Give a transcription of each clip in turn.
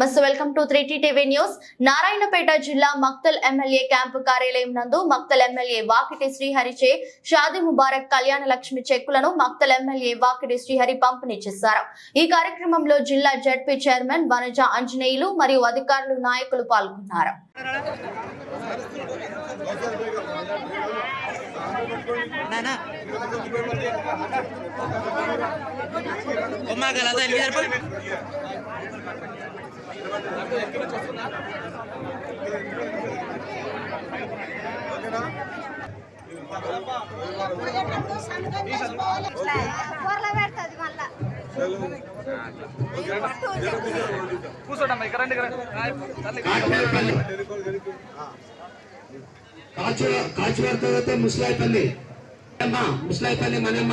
నమస్తే welcome to three TV news. Narayanpet జిల్లా Makthal MLA camp కార్యాలయం నందు మక్తల్ ఎమ్మెల్యే వాకిటి శ్రీహరిచే షాది ముబారక్ కళ్యాణ లక్ష్మి చెక్కులను మక్తల్ ఎమ్మెల్యే వాకిటి శ్రీహరి పంపిణీ చేశారు. ఈ కార్యక్రమంలో జిల్లా జడ్పీ చైర్మన్ వనజ ఆంజనేయులు మరియు అధికారులు నాయకులు పాల్గొన్నారు. నానా పెడుతుంది మళ్ళా ఇక్కడ రండి. ఇక్కడ తల్లి తర్వాత ముసలాయిపల్లి ముసలాయిపల్లి మనమ్మ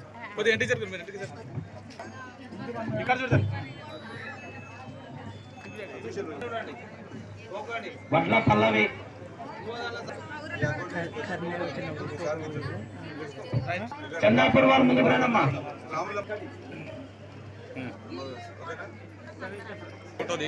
కొద్దిగా ఇంటికి జరుగుతుంది మీరు ఇంటికి జరుగుతుంది. ఇక్కడ చూడండి. వడ్ల పల్లవి. చందాపూర్ వారు ముందుకు రానమ్మా ఫోటోది.